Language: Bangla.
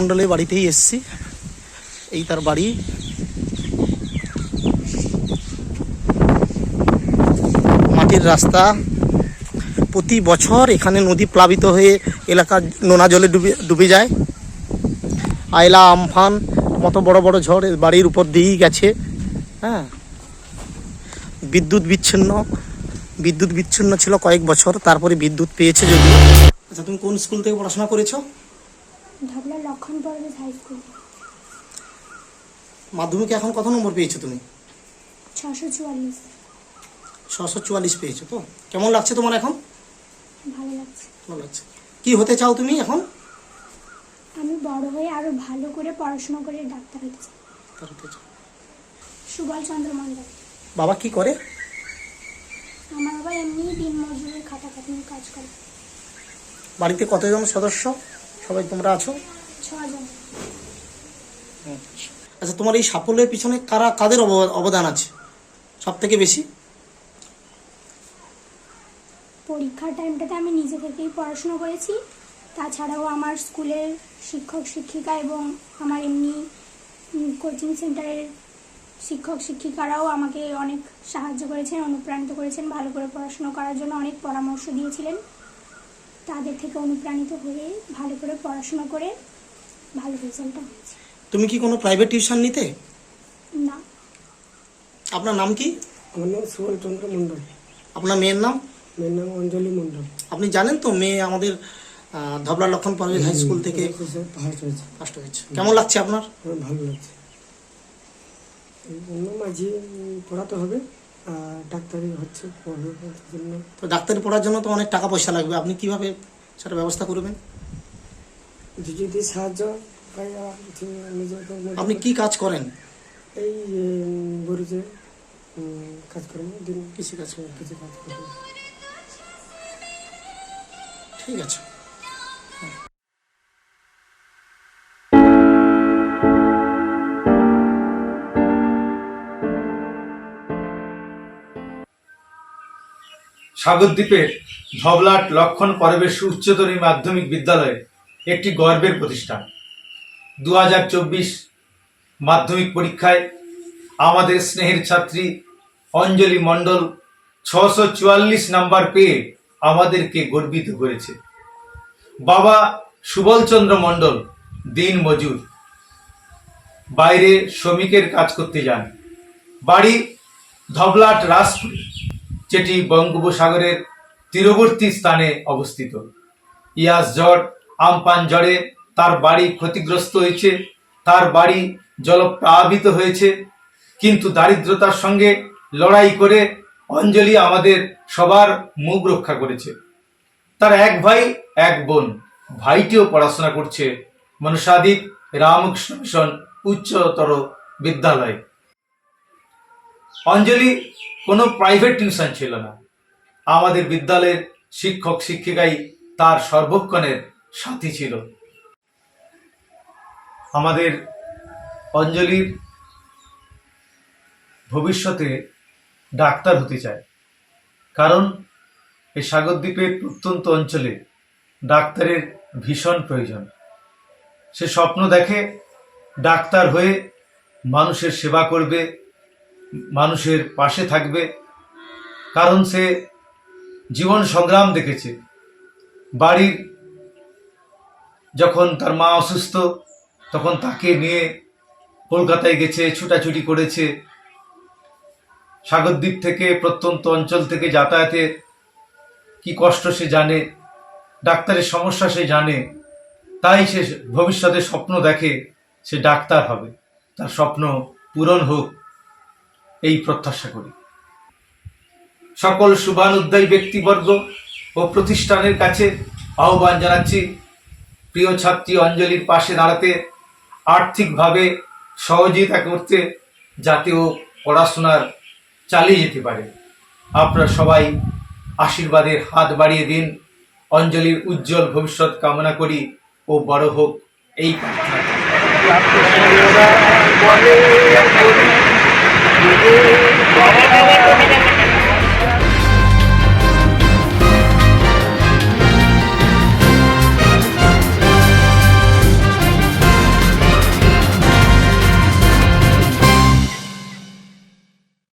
মণ্ডলের বাড়িতেই এসেছি। এই তার বাড়ি। মাটির রাস্তা। প্রতি বছর এখানে নদী প্লাবিত হয়ে এলাকা নোনা জলে ডুবে ডুবে যায়। আয়লা, আমফান, মতো বড় বড় ঝড় বাড়ির উপর দিয়েই গেছে। হ্যাঁ। বিদ্যুৎ বিচ্ছিন্ন। বিদ্যুৎ বিচ্ছিন্ন ছিল কয়েক বছর, তারপরে বিদ্যুৎ পেয়েছে যদি আচ্ছা তুমি কোন স্কুল থেকে পড়াশোনা করেছ? ঢাবলা লক্ষণ পর্বত হাই স্কুল মাধ্যমিকে এখন কত নম্বর পেয়েছ তুমি? ছশো চুয়াল্লিশ। ছশো চুয়াল্লিশ পেয়েছ তো? কেমন লাগছে তোমার এখন? ভালো লাগছে। ভালো লাগছে। কি হতে চাও তুমি এখন? আমি বড় হয়ে আরও ভালো করে পড়াশোনা করে ডাক্তার হতে চাই। তার হতে চাও। সুবল চন্দ্র মণ্ডল। বাবা কি করে? আমার বাবা এমনি দিন মজুরের খাটাখাটনি কাজ করে। বাড়িতে কতজন সদস্য? সবাই তোমরা আছো? আচ্ছা তোমার এই সাফল্যের পিছনে কারা কাদের অব- অবদান আছে? সব থেকে বেশি? পরীক্ষার টাইমটাতে আমি নিজে থেকেই পড়াশোনা করেছি। তাছাড়াও আমার স্কুলের শিক্ষক শিক্ষিকা এবং আমার এমনি কোচিং সেন্টারের শিক্ষক শিক্ষিকারাও আমাকে অনেক সাহায্য করেছেন অনুপ্রাণিত করেছেন ভালো করে পড়াশুনো করার জন্য অনেক পরামর্শ দিয়েছিলেন। তাদের থেকে অনুপ্রাণিত হয়ে ভালো করে পড়াশোনা করে ভালো রেজাল্টটা হয়েছে। তুমি কি কোনো প্রাইভেট টিউশন নিতে? না। আপনার নাম কি? আমার নাম সুবলচন্দ্র মণ্ডল। আপনার মেয়ের নাম? মেয়ের নাম অঞ্জলি মণ্ডল। আপনি জানেন তো মেয়ে আমাদের ধবলা লক্ষণ পারভেজ হাই স্কুল থেকে ফার্স্ট হয়েছে ফার্স্ট হয়েছে। কেমন লাগছে আপনার? ভালো লাগছে। অন্য মাঝি পড়াতে হবে। ডাক্তারি হচ্ছে পড়বে তার জন্য। তো ডাক্তারি পড়ার জন্য তো অনেক টাকা পয়সা লাগবে। আপনি কীভাবে সেটা ব্যবস্থা করবেন? যদি সাহায্য আপনি কি কাজ করেন? এই বড়িতে উম, কাজকর্ম দিন কৃষি কাজ করেন। কিছু কাজ করি। ঠিক আছে। সাগরদ্বীপের ধবলাট লক্ষণ পরবেশ উচ্চতর মাধ্যমিক বিদ্যালয় একটি গর্বের প্রতিষ্ঠান। দু হাজার চব্বিশ মাধ্যমিক পরীক্ষায় আমাদের স্নেহের ছাত্রী অঞ্জলি মণ্ডল ছশো চুয়াল্লিশ নাম্বার পেয়ে আমাদেরকে গর্বিত করেছে। বাবা সুবলচন্দ্র মণ্ডল দিন মজুর। বাইরে শ্রমিকের কাজ করতে যান। বাড়ি ধবলাট রাজপুর। যেটি বঙ্গোপসাগরের তীরবর্তী স্থানে অবস্থিত। ইয়াস ঝড়, আমপান ঝড়ে তার বাড়ি ক্ষতিগ্রস্ত হয়েছে, তার বাড়ি জলপ্লাবিত হয়েছে, কিন্তু দারিদ্রতার সঙ্গে লড়াই করে অঞ্জলি আমাদের সবার মুখ রক্ষা করেছে। তার এক ভাই, এক বোন, ভাইটিও পড়াশোনা করছে মনসাদিক রামকৃষ্ণ মিশন উচ্চতর বিদ্যালয়। অঞ্জলি, কোনো প্রাইভেট টিউশন ছিল না। আমাদের বিদ্যালয়ের শিক্ষক, শিক্ষিকাই তার সর্বক্ষণের সাথী ছিল। আমাদের অঞ্জলির ভবিষ্যতে ডাক্তার হতে চায়। কারণ এই সাগরদ্বীপের প্রত্যন্ত অঞ্চলে ডাক্তারের ভীষণ প্রয়োজন। সে স্বপ্ন দেখে ডাক্তার হয়ে মানুষের সেবা করবে মানুষের পাশে থাকবে। কারণ সে জীবন সংগ্রাম দেখেছে। বাড়ির যখন তার মা অসুস্থ, তখন তাকে নিয়ে কলকাতায় গেছে, ছুটাছুটি করেছে। সাগরদ্বীপ থেকে প্রত্যন্ত অঞ্চল থেকে যাতায়াতের কি কষ্ট সে জানে, ডাক্তারের সমস্যা সে জানে। তাই সে ভবিষ্যতে স্বপ্ন দেখে সে ডাক্তার হবে। তার স্বপ্ন পূরণ হোক। এই প্রত্যাশা করি। সকল শুভানুদ্দায়ী ব্যক্তিবর্গ ও প্রতিষ্ঠানের কাছে আহ্বান জানাচ্ছি, প্রিয় ছাত্রী অঞ্জলির পাশে দাঁড়াতে, আর্থিকভাবে সহযোগিতা করতে যাতে ও পড়াশোনার চালিয়ে যেতে পারে। আপনারা সবাই আশীর্বাদের হাত বাড়িয়ে দিন। অঞ্জলির উজ্জ্বল ভবিষ্যৎ কামনা করি ও বড় হোক এই করি।